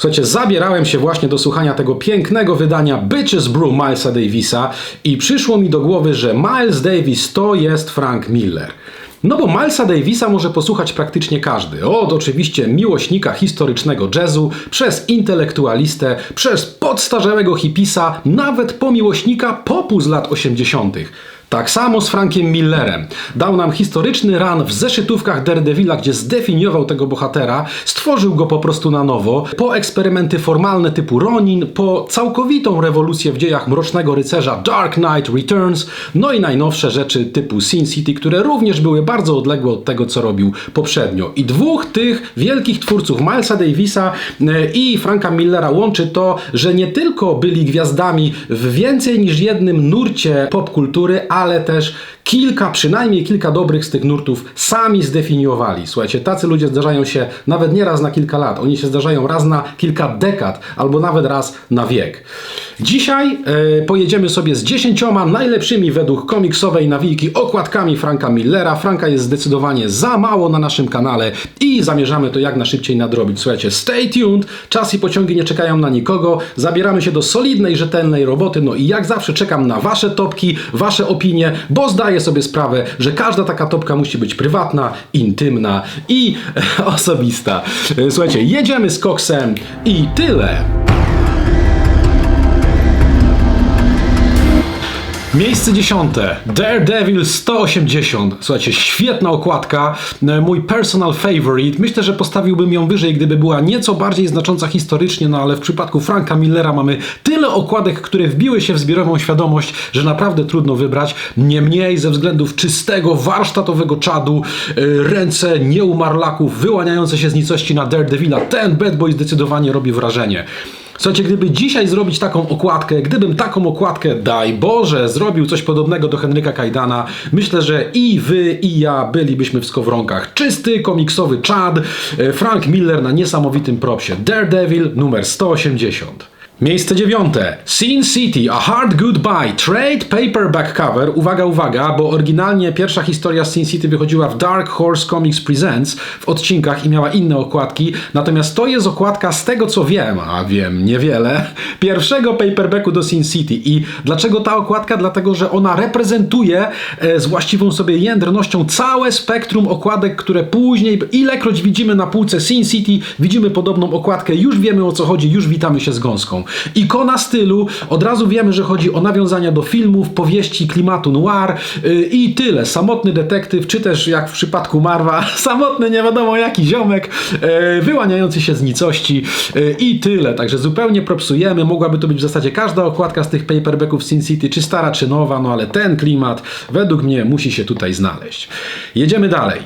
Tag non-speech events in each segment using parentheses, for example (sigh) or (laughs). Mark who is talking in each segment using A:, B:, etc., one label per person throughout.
A: Słuchajcie, zabierałem się właśnie do słuchania tego pięknego wydania Bitches Brew Milesa Davisa i przyszło mi do głowy, że Miles Davis to jest Frank Miller. No bo Milesa Davisa może posłuchać praktycznie każdy. Od oczywiście miłośnika historycznego jazzu, przez intelektualistę, przez podstarzałego hipisa, nawet po miłośnika popu z lat 80. Tak samo z Frankiem Millerem. Dał nam historyczny ran w zeszytówkach Daredevila, gdzie zdefiniował tego bohatera, stworzył go po prostu na nowo, po eksperymenty formalne typu Ronin, po całkowitą rewolucję w dziejach Mrocznego Rycerza Dark Knight Returns, no i najnowsze rzeczy typu Sin City, które również były bardzo odległe od tego, co robił poprzednio. I dwóch tych wielkich twórców, Milesa Davisa e, i Franka Millera, łączy to, że nie tylko byli gwiazdami w więcej niż jednym nurcie popkultury, ale też kilka, przynajmniej kilka dobrych z tych nurtów sami zdefiniowali. Słuchajcie, tacy ludzie zdarzają się nawet nie raz na kilka lat, oni się zdarzają raz na kilka dekad, albo nawet raz na wiek. Dzisiaj e, pojedziemy sobie z dziesięcioma najlepszymi według komiksowej nawijki okładkami Franka Millera. Franka jest zdecydowanie za mało na naszym kanale i zamierzamy to jak najszybciej nadrobić. Słuchajcie, stay tuned, czas i pociągi nie czekają na nikogo, zabieramy się do solidnej, rzetelnej roboty, no i jak zawsze czekam na wasze topki, wasze opinie, bo zdaję sobie sprawę, że każda taka topka musi być prywatna, intymna i (laughs) osobista. E, Słuchajcie, jedziemy z koksem i tyle. Miejsce dziesiąte. Daredevil 180. Słuchajcie, świetna okładka. e, Mój personal favorite. Myślę, że postawiłbym ją wyżej, gdyby była nieco bardziej znacząca historycznie, no ale w przypadku Franka Millera mamy tyle okładek, które wbiły się w zbiorową świadomość, że naprawdę trudno wybrać. Niemniej, ze względów czystego, warsztatowego czadu, e, ręce nieumarlaków wyłaniające się z nicości na Daredevila, ten bad boy zdecydowanie robi wrażenie. Słuchajcie, gdyby dzisiaj zrobić taką okładkę, gdybym taką okładkę, daj Boże, zrobił coś podobnego do Henryka Kajdana, myślę, że i wy, i ja bylibyśmy w skowronkach. Czysty, komiksowy czad, e, Frank Miller na niesamowitym propsie. Daredevil numer 180. Miejsce dziewiąte. Sin City, A Hard Goodbye, Trade Paperback Cover. Uwaga, uwaga, bo oryginalnie pierwsza historia Sin City wychodziła w Dark Horse Comics Presents w odcinkach i miała inne okładki. Natomiast to jest okładka z tego co wiem, a wiem niewiele, (laughs) pierwszego paperbacku do Sin City. I dlaczego ta okładka? Dlatego, że ona reprezentuje e, z właściwą sobie jędrnością całe spektrum okładek, które później, ilekroć widzimy na półce Sin City, widzimy podobną okładkę, już wiemy o co chodzi, już witamy się z gąską. Ikona stylu, od razu wiemy, że chodzi o nawiązania do filmów, powieści, klimatu noir yy, i tyle. Samotny detektyw, czy też jak w przypadku Marwa, (laughs) samotny nie wiadomo jaki ziomek, yy, wyłaniający się z nicości yy, i tyle. Także zupełnie propsujemy. Mogłaby to być w zasadzie każda okładka z tych paperbacków Sin City, czy stara, czy nowa, no ale ten klimat według mnie musi się tutaj znaleźć. Jedziemy dalej.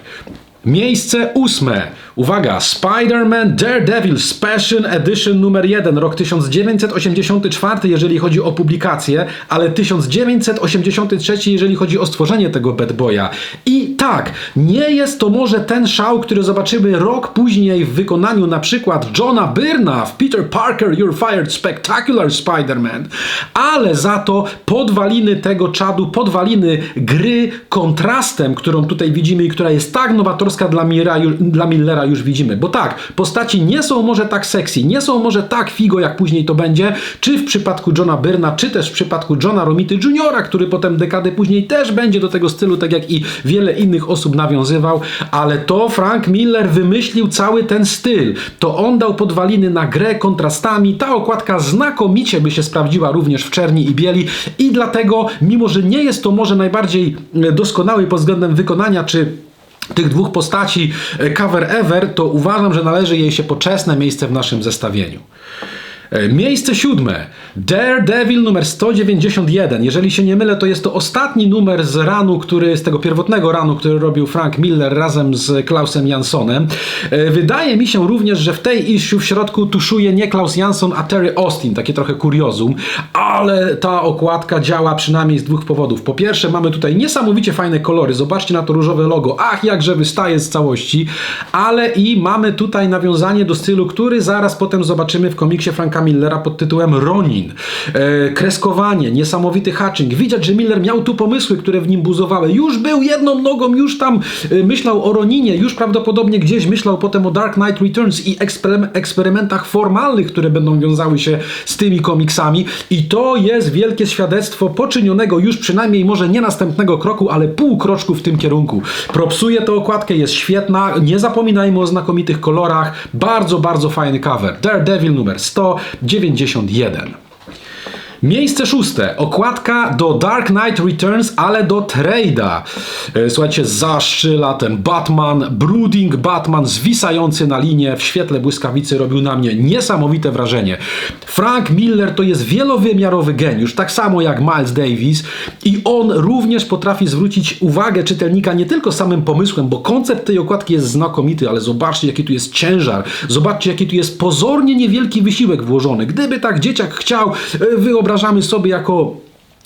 A: Miejsce ósme. Uwaga, Spider-Man Daredevil Special Edition numer 1, rok 1984, jeżeli chodzi o publikację, ale 1983, jeżeli chodzi o stworzenie tego Bad Boya. I tak, nie jest to może ten szał, który zobaczymy rok później w wykonaniu na przykład Johna Byrna w Peter Parker You're Fired Spectacular Spider-Man, ale za to podwaliny tego czadu, podwaliny gry kontrastem, którą tutaj widzimy i która jest tak nowatorska dla, Mira, dla Millera już widzimy. Bo tak, postaci nie są może tak sexy, nie są może tak figo, jak później to będzie, czy w przypadku Johna Byrna, czy też w przypadku Johna Romity Jr., który potem dekady później też będzie do tego stylu, tak jak i wiele innych osób nawiązywał, ale to Frank Miller wymyślił cały ten styl. To on dał podwaliny na grę kontrastami. Ta okładka znakomicie by się sprawdziła również w czerni i bieli i dlatego, mimo że nie jest to może najbardziej e, doskonały pod względem wykonania, czy tych dwóch postaci e, cover ever, to uważam, że należy jej się poczesne miejsce w naszym zestawieniu. E, Miejsce siódme. Daredevil numer 191. Jeżeli się nie mylę, to jest to ostatni numer z ranu, który, z tego pierwotnego ranu, który robił Frank Miller razem z Klausem Janssonem. E, Wydaje mi się również, że w tej issue w środku tuszuje nie Klaus Jansson, a Terry Austin. Takie trochę kuriozum. Ale ta okładka działa przynajmniej z dwóch powodów. Po pierwsze, mamy tutaj niesamowicie fajne kolory. Zobaczcie na to różowe logo. Ach, jakże wystaje z całości. Ale i mamy tutaj nawiązanie do stylu, który zaraz potem zobaczymy w komiksie Franka Millera pod tytułem Ronin. E, kreskowanie, niesamowity hatching. Widać, że Miller miał tu pomysły, które w nim buzowały. Już był jedną nogą, już tam e, myślał o Roninie, już prawdopodobnie gdzieś myślał potem o Dark Knight Returns i eksperymen- eksperymentach formalnych, które będą wiązały się z tymi komiksami. I to jest wielkie świadectwo poczynionego już przynajmniej może nie następnego kroku, ale pół kroczku w tym kierunku. Propsuje tę okładkę, jest świetna. Nie zapominajmy o znakomitych kolorach. Bardzo, bardzo fajny cover. Daredevil numer 191. Miejsce szóste. Okładka do Dark Knight Returns, ale do trade'a. E, Słuchajcie, zaszczyla ten Batman, Brooding Batman zwisający na linie w świetle błyskawicy robił na mnie niesamowite wrażenie. Frank Miller to jest wielowymiarowy geniusz, tak samo jak Miles Davis i on również potrafi zwrócić uwagę czytelnika nie tylko samym pomysłem, bo koncept tej okładki jest znakomity, ale zobaczcie jaki tu jest ciężar, zobaczcie jaki tu jest pozornie niewielki wysiłek włożony. Gdyby tak dzieciak chciał, e, wyobrażamy sobie jako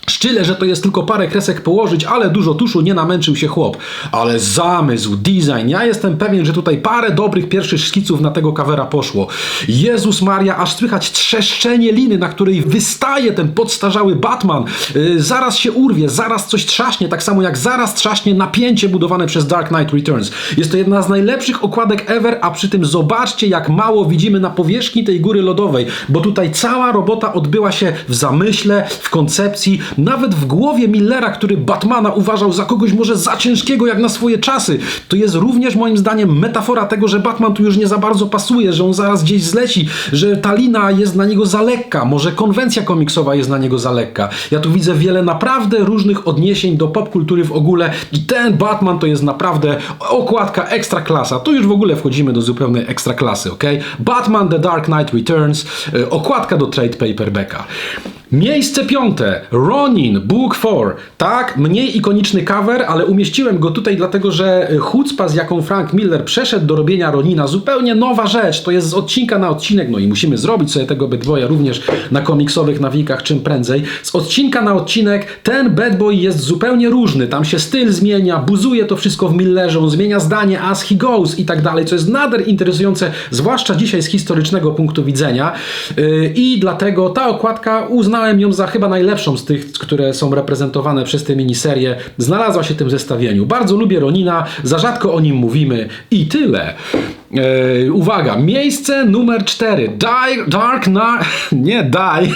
A: Szczyle, że to jest tylko parę kresek położyć, ale dużo tuszu nie namęczył się chłop. Ale zamysł, design, ja jestem pewien, że tutaj parę dobrych pierwszych szkiców na tego kawera poszło. Jezus Maria, aż słychać trzeszczenie liny, na której wystaje ten podstarzały Batman. Yy, zaraz się urwie, zaraz coś trzaśnie, tak samo jak zaraz trzaśnie napięcie budowane przez Dark Knight Returns. Jest to jedna z najlepszych okładek ever, a przy tym zobaczcie, jak mało widzimy na powierzchni tej góry lodowej, bo tutaj cała robota odbyła się w zamyśle, w koncepcji, nawet w głowie Millera, który Batmana uważał za kogoś może za ciężkiego jak na swoje czasy. To jest również moim zdaniem metafora tego, że Batman tu już nie za bardzo pasuje, że on zaraz gdzieś zleci, że ta lina jest na niego za lekka, może konwencja komiksowa jest na niego za lekka. Ja tu widzę wiele naprawdę różnych odniesień do popkultury w ogóle i ten Batman to jest naprawdę okładka ekstra klasa. Tu już w ogóle wchodzimy do zupełnej ekstra klasy, ok? Batman The Dark Knight Returns, y, okładka do trade paperbacka. Miejsce piąte. Ronin, Book 4. Tak, mniej ikoniczny cover, ale umieściłem go tutaj dlatego, że chucpa, z jaką Frank Miller przeszedł do robienia Ronina, zupełnie nowa rzecz. To jest z odcinka na odcinek, no i musimy zrobić sobie tego Bad Boya również na komiksowych nawikach czym prędzej. Z odcinka na odcinek ten Bad Boy jest zupełnie różny. Tam się styl zmienia, buzuje to wszystko w Millerze, on zmienia zdanie as he goes i tak dalej, co jest nader interesujące, zwłaszcza dzisiaj z historycznego punktu widzenia. Yy, I dlatego ta okładka uznałem ją za chyba najlepszą z tych, które są reprezentowane przez tę miniserię. Znalazła się w tym zestawieniu. Bardzo lubię Ronina, za rzadko o nim mówimy i tyle. E, uwaga, miejsce numer 4. Die, dark Knight. (laughs) Nie Die.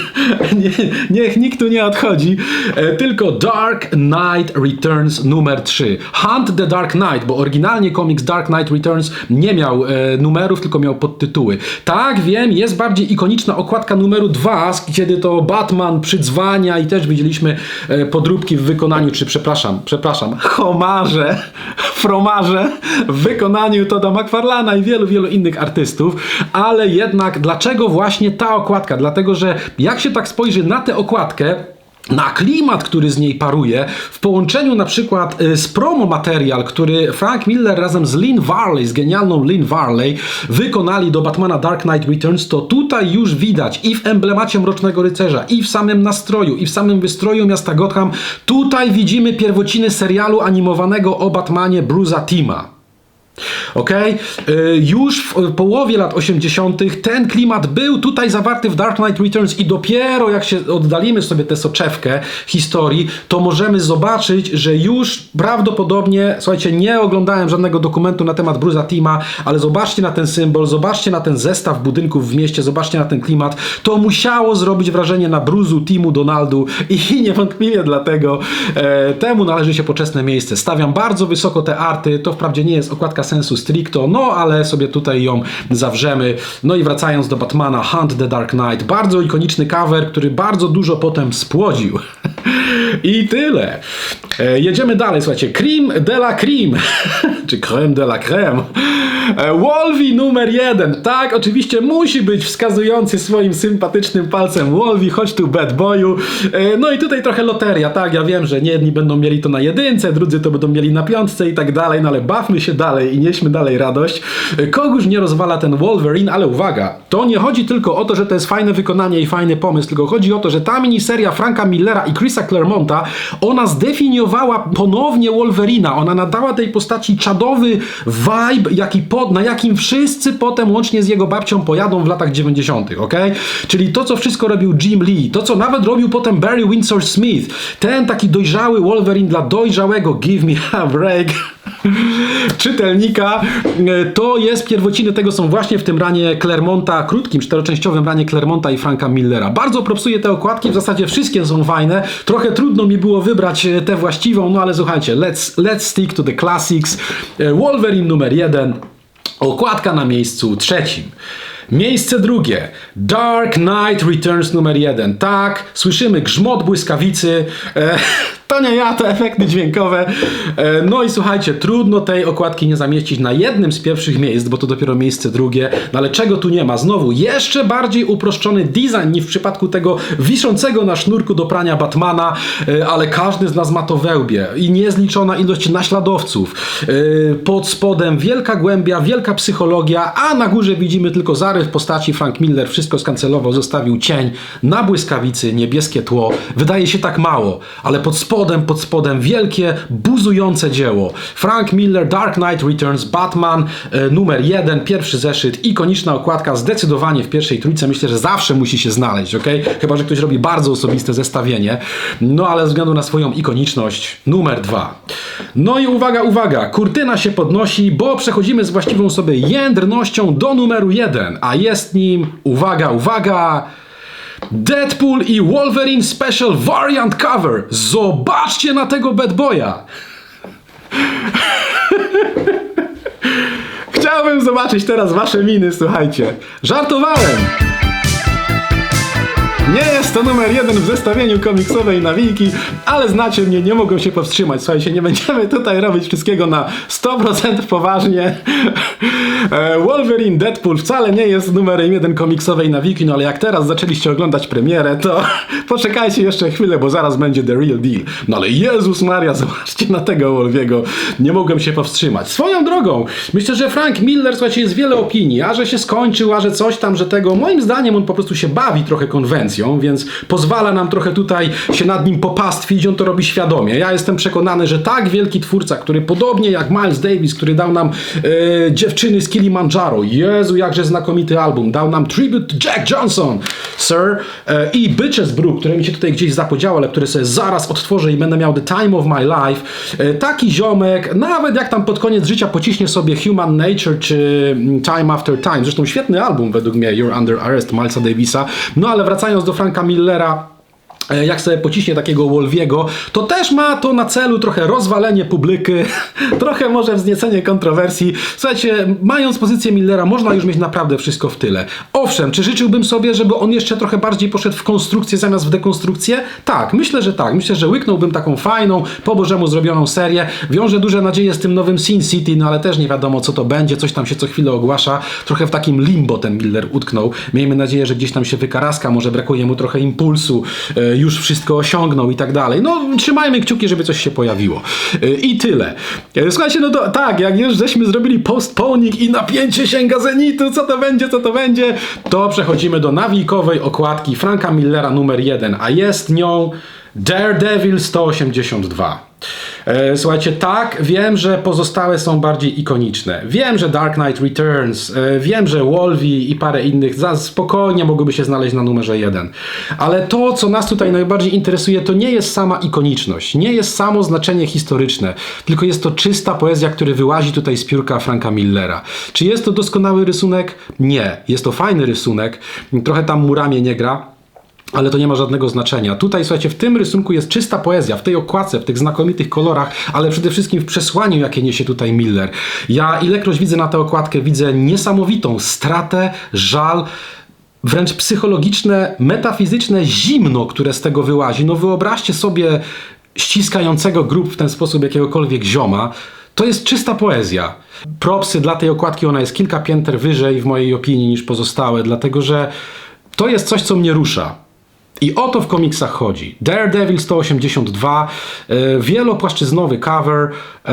A: (laughs) Nie, niech nikt tu nie odchodzi. E, tylko Dark Knight Returns numer 3. Hunt the Dark Knight, bo oryginalnie komiks Dark Knight Returns nie miał e, numerów, tylko miał podtytuły. Tak, wiem, jest bardziej ikoniczna okładka numeru 2, kiedy to Batman przydzwania i też widzieliśmy e, podróbki w wykonaniu, czy przepraszam, przepraszam, (laughs) homarze, fromarze w wykonaniu Toda McFarlana wielu, wielu innych artystów, ale jednak dlaczego właśnie ta okładka? Dlatego, że jak się tak spojrzy na tę okładkę, na klimat, który z niej paruje, w połączeniu na przykład y, z promo materiał, który Frank Miller razem z Lynn Varley, z genialną Lynn Varley, wykonali do Batmana Dark Knight Returns, to tutaj już widać i w emblemacie Mrocznego Rycerza, i w samym nastroju, i w samym wystroju miasta Gotham, tutaj widzimy pierwociny serialu animowanego o Batmanie Bruce'a Tima. Ok? Już w połowie lat 80. ten klimat był tutaj zawarty w Dark Knight Returns i dopiero jak się oddalimy sobie tę soczewkę historii, to możemy zobaczyć, że już prawdopodobnie, słuchajcie, nie oglądałem żadnego dokumentu na temat Bruce'a Tima, ale zobaczcie na ten symbol, zobaczcie na ten zestaw budynków w mieście, zobaczcie na ten klimat. To musiało zrobić wrażenie na Bruce'u, Timu, Donaldu i (laughs) niewątpliwie dlatego e, temu należy się poczesne miejsce. Stawiam bardzo wysoko te arty, to wprawdzie nie jest okładka sensu stricto, no ale sobie tutaj ją zawrzemy. No i wracając do Batmana, Hunt the Dark Knight, bardzo ikoniczny cover, który bardzo dużo potem spłodził. (laughs) I tyle. E, jedziemy dalej, słuchajcie. Cream de la cream, (laughs) czy creme de la creme. E, Wolvi numer jeden. Tak, oczywiście musi być wskazujący swoim sympatycznym palcem Wolvi, chodź tu bad boyu. E, no i tutaj trochę loteria, tak, ja wiem, że jedni będą mieli to na jedynce, drudzy to będą mieli na piątce i tak dalej, no ale bawmy się dalej i nieśmy dalej radość. E, Kogoś nie rozwala ten Wolverine, ale uwaga, to nie chodzi tylko o to, że to jest fajne wykonanie i fajny pomysł, tylko chodzi o to, że ta miniseria Franka Millera i Chrisa Claremonta, ona zdefiniowała ponownie Wolverina, ona nadała tej postaci czadowy vibe, jaki po na jakim wszyscy potem łącznie z jego babcią pojadą w latach 90., ok? Czyli to, co wszystko robił Jim Lee, to, co nawet robił potem Barry Windsor Smith, ten taki dojrzały Wolverine dla dojrzałego Give Me a Break (laughs) czytelnika, e, to jest pierwociny tego są właśnie w tym ranie Clermonta, krótkim, czteroczęściowym ranie Clermonta i Franka Millera. Bardzo propsuję te okładki, w zasadzie wszystkie są fajne. Trochę trudno mi było wybrać e, tę właściwą, no ale słuchajcie, let's, let's stick to the classics. E, Wolverine numer jeden, okładka na miejscu trzecim. Miejsce drugie. Dark Knight Returns numer jeden. Tak, słyszymy grzmot błyskawicy. E, (laughs) to nie ja, to efekty dźwiękowe. E, no i słuchajcie, trudno tej okładki nie zamieścić na jednym z pierwszych miejsc, bo to dopiero miejsce drugie. No ale czego tu nie ma? Znowu, jeszcze bardziej uproszczony design niż w przypadku tego wiszącego na sznurku do prania Batmana, e, ale każdy z nas ma to wełbie i niezliczona ilość naśladowców. E, pod spodem wielka głębia, wielka psychologia, a na górze widzimy tylko zarys w postaci Frank Miller. Wszystko skancelował, zostawił cień na błyskawicy, niebieskie tło. Wydaje się tak mało, ale pod spodem spodem, pod spodem wielkie, buzujące dzieło. Frank Miller, Dark Knight Returns, Batman, e, numer jeden, pierwszy zeszyt, ikoniczna okładka, zdecydowanie w pierwszej trójce myślę, że zawsze musi się znaleźć, ok? Chyba, że ktoś robi bardzo osobiste zestawienie, no ale ze względu na swoją ikoniczność, numer dwa. No i uwaga, uwaga, kurtyna się podnosi, bo przechodzimy z właściwą sobie jędrnością do numeru jeden, a jest nim, uwaga, uwaga, Deadpool i Wolverine Special Variant Cover. Zobaczcie na tego bad boya. (laughs) Chciałbym zobaczyć teraz wasze miny, słuchajcie. Żartowałem! Nie jest to numer jeden w zestawieniu komiksowej nawiki, ale znacie mnie, nie mogą się powstrzymać. Słuchajcie, nie będziemy tutaj robić wszystkiego na 100% poważnie. E, Wolverine Deadpool wcale nie jest numerem jeden komiksowej nawiki, no ale jak teraz zaczęliście oglądać premierę, to (laughs) poczekajcie jeszcze chwilę, bo zaraz będzie The Real Deal. No ale Jezus Maria, (laughs) zobaczcie na tego Wolwiego. Nie mogłem się powstrzymać. Swoją drogą, myślę, że Frank Miller, słuchajcie, jest wiele opinii, a że się skończył, a że coś tam, że tego. Moim zdaniem on po prostu się bawi trochę konwencją więc pozwala nam trochę tutaj się nad nim popastwić, on to robi świadomie. Ja jestem przekonany, że tak wielki twórca, który podobnie jak Miles Davis, który dał nam e, Dziewczyny z Kilimanjaro, Jezu, jakże znakomity album, dał nam Tribute Jack Johnson, Sir, e, i Bitches Brew, które mi się tutaj gdzieś zapodziało, ale które sobie zaraz odtworzę i będę miał The Time of My Life. E, taki ziomek, nawet jak tam pod koniec życia pociśnie sobie Human Nature czy mm, Time After Time, zresztą świetny album według mnie, You're Under Arrest Milesa Davisa, no ale wracając do Franka Millera jak sobie pociśnie takiego Wolwiego, to też ma to na celu trochę rozwalenie publiki, (laughs) trochę może wzniecenie kontrowersji. Słuchajcie, mając pozycję Millera, można już mieć naprawdę wszystko w tyle. Owszem, czy życzyłbym sobie, żeby on jeszcze trochę bardziej poszedł w konstrukcję zamiast w dekonstrukcję? Tak, myślę, że tak. Myślę, że łyknąłbym taką fajną, po bożemu zrobioną serię. Wiąże duże nadzieje z tym nowym Sin City, no ale też nie wiadomo co to będzie, coś tam się co chwilę ogłasza. Trochę w takim limbo ten Miller utknął. Miejmy nadzieję, że gdzieś tam się wykaraska, może brakuje mu trochę impulsu e, już wszystko osiągnął i tak dalej. No, trzymajmy kciuki, żeby coś się pojawiło. Y, I tyle. Y, słuchajcie, no to tak, jak już żeśmy zrobili postponing i napięcie sięga zenitu, co to będzie, co to będzie, to przechodzimy do nawikowej okładki Franka Millera numer jeden, a jest nią Daredevil 182. E, słuchajcie, tak, wiem, że pozostałe są bardziej ikoniczne. Wiem, że Dark Knight Returns, e, wiem, że Wolvie i parę innych za spokojnie mogłyby się znaleźć na numerze jeden. Ale to, co nas tutaj najbardziej interesuje, to nie jest sama ikoniczność, nie jest samo znaczenie historyczne, tylko jest to czysta poezja, który wyłazi tutaj z piórka Franka Millera. Czy jest to doskonały rysunek? Nie. Jest to fajny rysunek, trochę tam murami nie gra, ale to nie ma żadnego znaczenia. Tutaj, słuchajcie, w tym rysunku jest czysta poezja, w tej okładce, w tych znakomitych kolorach, ale przede wszystkim w przesłaniu, jakie niesie tutaj Miller. Ja ilekroć widzę na tę okładkę, widzę niesamowitą stratę, żal, wręcz psychologiczne, metafizyczne zimno, które z tego wyłazi. No wyobraźcie sobie ściskającego grób w ten sposób jakiegokolwiek zioma. To jest czysta poezja. Propsy dla tej okładki, ona jest kilka pięter wyżej w mojej opinii niż pozostałe, dlatego że to jest coś, co mnie rusza. I o to w komiksach chodzi. Daredevil 182, e, wielopłaszczyznowy cover, e,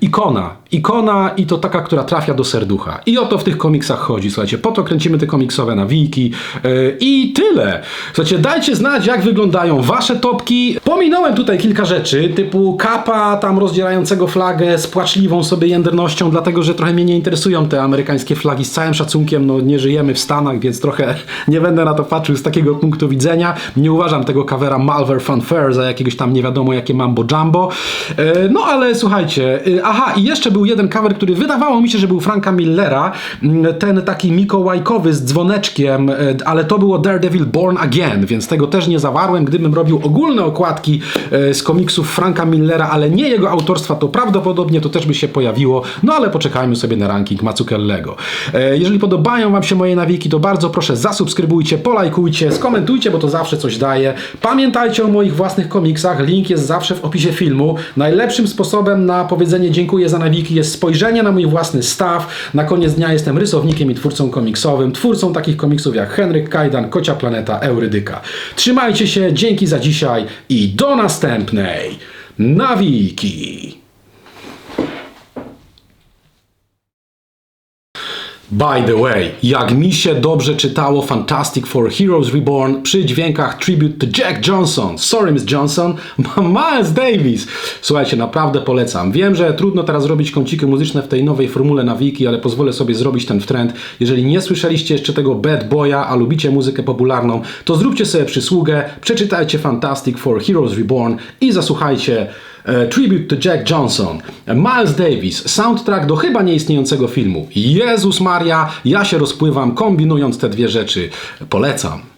A: ikona. Ikona i to taka, która trafia do serducha. I o to w tych komiksach chodzi. Słuchajcie, po to kręcimy te komiksowe nawiki e, i tyle. Słuchajcie, dajcie znać, jak wyglądają wasze topki. Pominąłem tutaj kilka rzeczy, typu kapa tam rozdzierającego flagę z płaczliwą sobie jędrnością, dlatego, że trochę mnie nie interesują te amerykańskie flagi. Z całym szacunkiem, no nie żyjemy w Stanach, więc trochę (laughs) nie będę na to patrzył z takiego punktu widzenia. Nie uważam tego covera Malware Fanfare za jakiegoś tam nie wiadomo jakie mambo jumbo. E, No ale słuchajcie, e, aha i jeszcze był jeden cover, który wydawało mi się, że był Franka Millera, Mm, ten taki mikołajkowy z dzwoneczkiem, e, ale to było Daredevil Born Again, więc tego też nie zawarłem. Gdybym robił ogólne okładki e, z komiksów Franka Millera, ale nie jego autorstwa, to prawdopodobnie to też by się pojawiło, no ale poczekajmy sobie na ranking Mazzucchelliego. E, Jeżeli podobają Wam się moje nawiki, to bardzo proszę zasubskrybujcie, polajkujcie, skomentujcie, bo to zawsze coś daje. Pamiętajcie o moich własnych komiksach, link jest zawsze w opisie filmu. Najlepszym sposobem na powiedzenie dziękuję za nawiki jest spojrzenie na mój własny staw. Na koniec dnia jestem rysownikiem i twórcą komiksowym, twórcą takich komiksów jak Henryk Kajdan, Kocia Planeta, Eurydyka. Trzymajcie się, dzięki za dzisiaj i do następnej nawiki! By the way, jak mi się dobrze czytało Fantastic Four Heroes Reborn przy dźwiękach tribute to Jack Johnson, sorry Miss Johnson, (laughs) Miles Davis. Słuchajcie, naprawdę polecam. Wiem, że trudno teraz zrobić kąciki muzyczne w tej nowej formule nawiki, ale pozwolę sobie zrobić ten trend. Jeżeli nie słyszeliście jeszcze tego Bad Boya, a lubicie muzykę popularną, to zróbcie sobie przysługę, przeczytajcie Fantastic Four Heroes Reborn i zasłuchajcie Tribute to Jack Johnson, Miles Davis, soundtrack do chyba nieistniejącego filmu. Jezus Maria, ja się rozpływam kombinując te dwie rzeczy. Polecam.